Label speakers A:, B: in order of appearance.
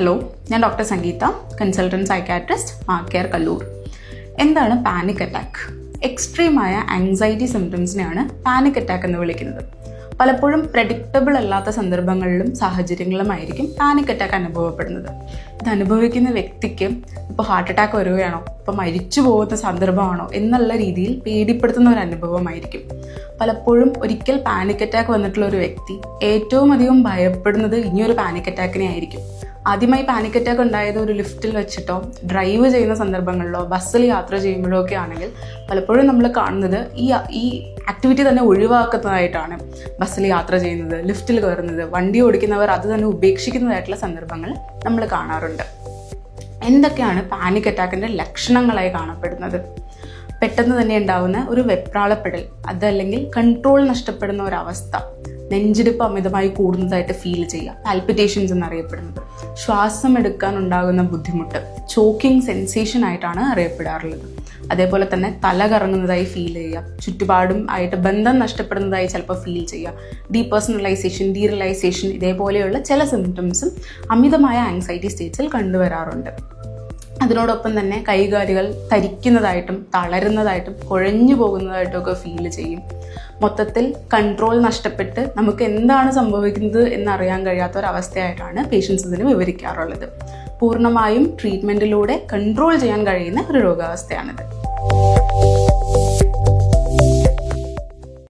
A: Hello ഞാൻ doctor Sangeetha consultant psychiatrist മാർക്കെയർ കല്ലൂർ. എന്താണ് പാനിക് അറ്റാക്ക് എക്സ്ട്രീമായ ആങ്സൈറ്റി സിംറ്റംസിനെയാണ് പാനിക് അറ്റാക്ക് എന്ന് വിളിക്കുന്നത്. പലപ്പോഴും പ്രഡിക്റ്റബിൾ അല്ലാത്ത സന്ദർഭങ്ങളിലും സാഹചര്യങ്ങളിലുമായിരിക്കും പാനിക് അറ്റാക്ക് അനുഭവപ്പെടുന്നത്. ഇത് അനുഭവിക്കുന്ന വ്യക്തിക്ക് ഇപ്പോൾ ഹാർട്ട് അറ്റാക്ക് വരികയാണോ? ഇപ്പോൾ മരിച്ചു പോകുന്ന സന്ദർഭമാണോ? എന്നുള്ള രീതിയിൽ പേടിപ്പെടുത്തുന്ന ഒരു അനുഭവമായിരിക്കും. പലപ്പോഴും ഒരിക്കൽ പാനിക് അറ്റാക്ക് വന്നിട്ടുള്ള ഒരു വ്യക്തി ഏറ്റവും അധികം ഭയപ്പെടുന്നത് ഇനിയൊരു പാനിക് അറ്റാക്കിനെ ആയിരിക്കും. ആദ്യമായി പാനിക് അറ്റാക്ക് ഉണ്ടായത് ഒരു ലിഫ്റ്റിൽ വെച്ചിട്ടോ ഡ്രൈവ് ചെയ്യുന്ന സന്ദർഭങ്ങളിലോ ബസ്സിൽ യാത്ര ചെയ്യുമ്പോഴോ ഒക്കെ ആണെങ്കിൽ പലപ്പോഴും നമ്മൾ കാണുന്നത് ഈ ഈ ആക്ടിവിറ്റി തന്നെ ഒഴിവാക്കുന്നതായിട്ടാണ്. ബസ്സിൽ യാത്ര ചെയ്യുന്നത് ലിഫ്റ്റിൽ കയറുന്നത് വണ്ടി ഓടിക്കുന്നവർ അത് തന്നെ ഉപേക്ഷിക്കുന്നതായിട്ടുള്ള സന്ദർഭങ്ങൾ നമ്മൾ കാണാറുണ്ട്. എന്തൊക്കെയാണ് പാനിക് അറ്റാക്കിന്റെ ലക്ഷണങ്ങളായി കാണപ്പെടുന്നത്? പെട്ടെന്ന് തന്നെ ഉണ്ടാവുന്ന ഒരു വെപ്രാളപ്പെടൽ അതല്ലെങ്കിൽ കൺട്രോൾ നഷ്ടപ്പെടുന്ന ഒരവസ്ഥ നെഞ്ചിടിപ്പ് അമിതമായി കൂടുന്നതായിട്ട് ഫീൽ ചെയ്യുക പാൽപിറ്റേഷൻസ് എന്നറിയപ്പെടുന്നത്. ശ്വാസം എടുക്കാൻ ഉണ്ടാകുന്ന ബുദ്ധിമുട്ട് ചോക്കിംഗ് സെൻസേഷൻ ആയിട്ടാണ് അറിയപ്പെടാറുള്ളത്. അതേപോലെ തന്നെ തല കറങ്ങുന്നതായി ഫീൽ ചെയ്യുക. ചുറ്റുപാടും ആയിട്ട് ബന്ധം നഷ്ടപ്പെടുന്നതായി ചിലപ്പോൾ ഫീൽ ചെയ്യുക. ഡീപേഴ്സണലൈസേഷൻ ഡീറിയലൈസേഷൻ ഇതേപോലെയുള്ള ചില സിംറ്റംസും അമിതമായ ആങ്സൈറ്റി സ്റ്റേറ്റ്സിൽ കണ്ടുവരാറുണ്ട്. അതിനോടൊപ്പം തന്നെ കൈകാലുകൾ തരിക്കുന്നതായിട്ടും തളരുന്നതായിട്ടും കുഴഞ്ഞു പോകുന്നതായിട്ടും ഒക്കെ ഫീൽ ചെയ്യും. മൊത്തത്തിൽ കൺട്രോൾ നഷ്ടപ്പെട്ട് നമുക്ക് എന്താണ് സംഭവിക്കുന്നത് എന്നറിയാൻ കഴിയാത്ത ഒരവസ്ഥയായിട്ടാണ് പേഷ്യൻസ് ഇതിന് വിവരിക്കാറുള്ളത്. പൂർണമായും ട്രീറ്റ്മെന്റിലൂടെ കൺട്രോൾ ചെയ്യാൻ കഴിയുന്ന ഒരു രോഗാവസ്ഥയാണിത്. Thank you.